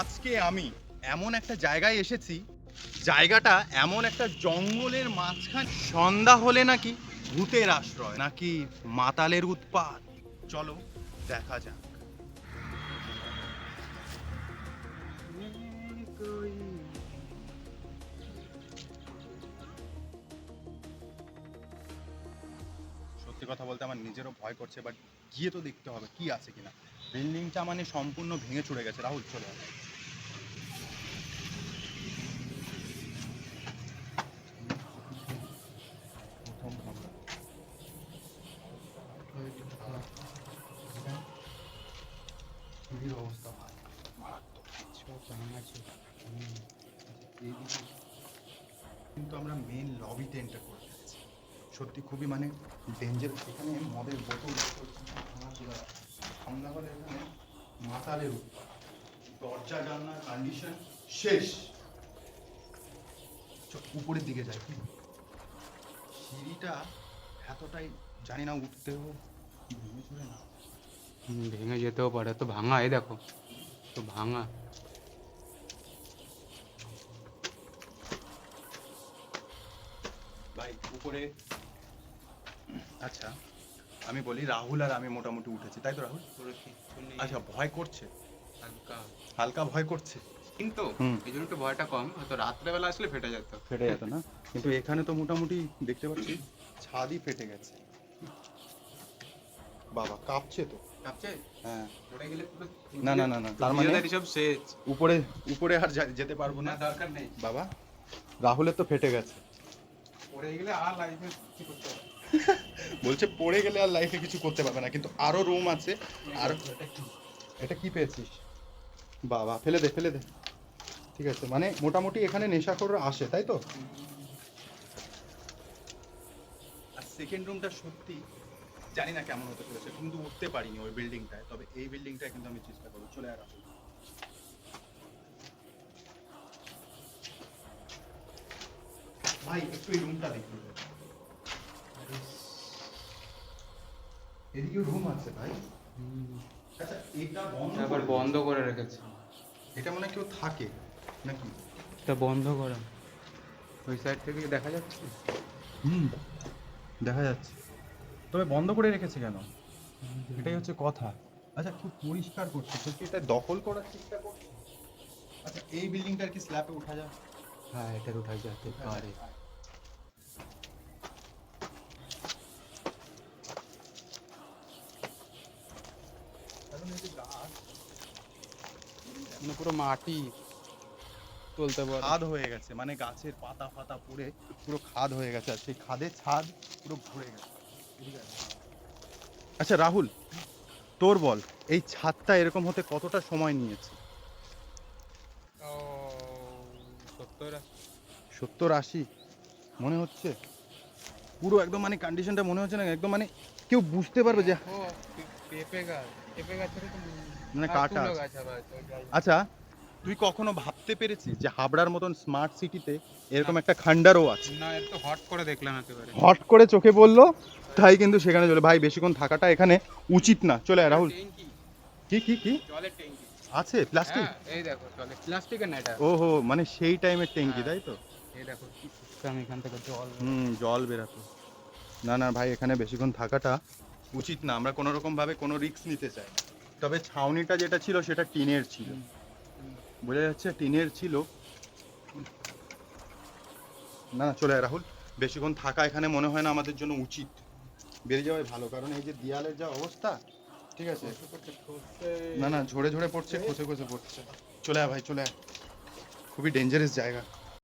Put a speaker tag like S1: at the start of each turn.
S1: আজকে আমি এমন একটা জায়গায় এসেছি, জায়গাটা এমন একটা জঙ্গলের মাঝখানে। সন্ধ্যা হলে নাকি ভূতের আশ্রয়, নাকি মাতালের উৎপাত। চলো দেখা যাক। সত্যি কথা বলতে আমার নিজেরও ভয় করছে বাট গিয়ে তো দেখতে হবে কি আছে কিনা। বিল্ডিংটা মানে সম্পূর্ণ ভেঙে চড়ে গেছে, রাহুল, চলে। অবস্থা কিন্তু আমরা মেন লবিতে এন্টার করে সত্যি খুবই মানে ডেঞ্জার এখানে মদের বোতল হলে এখানে মাতালের উৎপাত দরজা জানলার কন্ডিশন শেষ। উপরের দিকে যাই সিঁড়িটা এতটাই জানি না উঠতেও না।
S2: ভেঙে যেতেও পারে। তো ভাঙা এই দেখো তো ভাঙা।
S1: ভাই উপরে আচ্ছা। আমি বলি রাহুল আর আমি মোটামুটি উঠেছি তাই তো রাহুল? আচ্ছা ভয় করছে?
S2: হালকা।
S1: হালকা ভয় করছে?
S2: কিন্তু এই জন্য একটু ভয়টা কম হয়তো রাত্রেবেলা আসলে ফেটে যেত।
S1: ফেটে যেত না? কিন্তু এখানে তো মোটামুটি দেখতে পাচ্ছি ছাদই ফেটে গেছে। বাবা কাঁপছে তো।
S2: কাঁপছে?
S1: হ্যাঁ।
S2: পড়ে গেলে
S1: না, না, না, না, তার মানে-
S2: সব শেষ।
S1: উপরে উপরে আর যেতে পারব
S2: না।
S1: না
S2: দরকার নেই।
S1: বাবা রাহুলের তো ফেটে গেছে।
S2: পড়ে গেলে আর লাইফে কি করতে হবে?
S1: বলছে, পড়ে গেলে আর লাইফে কিছু করতে পারবে না, কিন্তু আরও রুম আছে, আর
S2: এটা কি?
S1: পেয়েছিস? বাবা, ফেলে দে ফেলে দে। ঠিক আছে মানে মোটামুটি এখানে নেশাখোররা আসে, তাই তো? সেকেন্ড রুমটা সত্যি জানি না কেমন হতে চলেছে কিন্তু উঠতে পারিনি ওই বিল্ডিংটায় তবে এই বিল্ডিংটায় কিন্তু আমি চেষ্টা করব, চলে আর ভাই, একটু এই রুমটা দেখুন এদিকে রুম আছে ভাই। আচ্ছা এটা বন্ধ
S2: আবার
S1: করে
S2: বন্ধ করে রেখেছে।
S1: এটা মনে কেউ থাকে নাকি?
S2: এটা বন্ধ করা। ওই সাইড থেকে দেখা যাচ্ছে?
S1: হুম দেখা যাচ্ছে। তবে বন্ধ করে রেখেছে কেন? এটাই হচ্ছে কথা। আচ্ছা খুব পরিষ্কার করছে। কি এটা দখল করার চেষ্টা করছে? আচ্ছা এই বিল্ডিংটার কি স্ল্যাবে উঠা যাবে
S2: হ্যাঁ এটার উঠা যেতে পারে
S1: এখন এই যে গাছ
S2: মানে পুরো মাটি তুলতে পারে।
S1: খাদ হয়ে গেছে মানে গাছের পাতা ফাতা পড়ে পুরো খাদ হয়ে গেছে আর সেই খাদের ছাদ পুরো ভরে গেছে। আচ্ছা রাহুল তোর বল এই ছাদটা এরকম হতে কতটা সময় নিয়েছে?
S2: সত্তর
S1: আশি। মনে হচ্ছে? পুরো একদম মানে কন্ডিশনটা মনে হচ্ছে না একদম মানে কেউ বুঝতে পারবে যে
S2: পেঁপে গাছ পেঁপে গাছের তো
S1: মানে কাটা
S2: তুলো গাছ আবার আছে, ওই গাছ।
S1: আচ্ছা তুই কখনো ভাবতে পেরেছিস যে হাবড়ার মতন স্মার্ট সিটিতে এরকম একটা খান্ডারও আছে?
S2: না এর তো হট করে দেখলাম একেবারে।
S1: হট করে চোখে বলল তাই কিন্তু সেখানে চলে। ভাই বেশিক্ষণ থাকাটা এখানে উচিত না। চলে আয় রাহুল
S2: ট্যাঙ্কি।
S1: কি কি কি?
S2: জলের ট্যাঙ্কি।
S1: আছে প্লাস্টিক
S2: হ্যাঁ এই দেখো জলের প্লাস্টিকের না এটা।
S1: ওহো মানে সেই টাইমের ট্যাঙ্কি
S2: হ্যাঁ।
S1: তাই তো?
S2: এই দেখো কি সিস্টেম এখান থেকে জল
S1: হুম জল বেরাতো না না ভাই এখানে বেশিক্ষণ থাকাটা উচিত না, আমরা কোনো রকম ভাবে কোনো রিস্ক নিতে চাই তবে ছাউনিটা যেটা ছিল সেটা টিনের ছিল। বোঝা যাচ্ছে টিনের ছিল। না না, চলে রাহুল। বেশিক্ষণ থাকা এখানে মনে হয় না আমাদের জন্য উচিত। বেরিয়ে যাওয়াই ভালো, কারণ এই যে দেয়ালের যা অবস্থা, ঠিক আছে? না না ঝরে ঝরে পড়ছে, খসে খসে পড়ছে। চলে আয় ভাই, চলে আয়। খুবই ডেঞ্জারাস জায়গা।